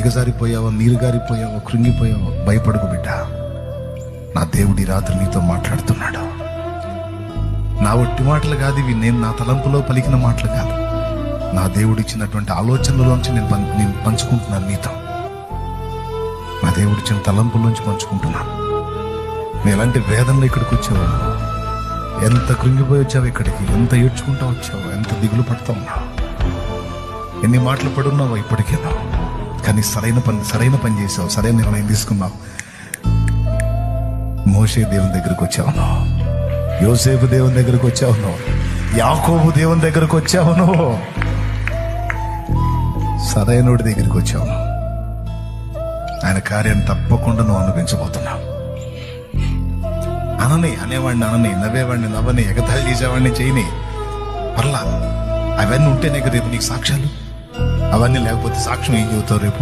దిగజారిపోయావో నీరు గారిపోయావో కృంగిపోయావో భయపడుకు బిడ్డ. నా దేవుడి రాత్రి నీతో మాట్లాడుతున్నాడు. నా ఒట్టి మాటలు కాదు ఇవి నేను నా తలంపులో పలికిన మాటలు కాదు. నా దేవుడు ఇచ్చినటువంటి ఆలోచనలోంచి నేను నేను పంచుకుంటున్నాను నీతో. నా దేవుడు ఇచ్చిన తలంపులోంచి పంచుకుంటున్నాను. నేను ఎలాంటి వేదనలు ఇక్కడికి వచ్చావు ఎంత కృంగిపోయి వచ్చావు ఇక్కడికి? ఎంత ఏడ్చుకుంటా వచ్చావు? ఎంత దిగులు పడుతూ ఉన్నావు? ఎన్ని మాటలు పడున్నావు ఇప్పటికేనా? కానీ సరైన పని సరైన పని చేసావు సరైన నిర్ణయం తీసుకున్నావు. మోషే దేవుని దగ్గరకు వచ్చావును యోసేపు దేవుని దగ్గరకు వచ్చావును యాకోబు దేవుని దగ్గరకు వచ్చావును నువ్వు. సరైనోడి దగ్గరికి వచ్చావును ఆయన కార్యం తప్పకుండా నువ్వు అనుభవించబోతున్నావు. అనని అనేవాడిని అనని నవ్వేవాడిని నవ్వని ఎగతాళి చేసేవాడిని చేయని. పర్లా అవన్నీ ఉంటేనే కదా రేపు నీకు సాక్ష్యాలు. అవన్నీ లేకపోతే సాక్ష్యం ఏం చెబుతావు రేపు?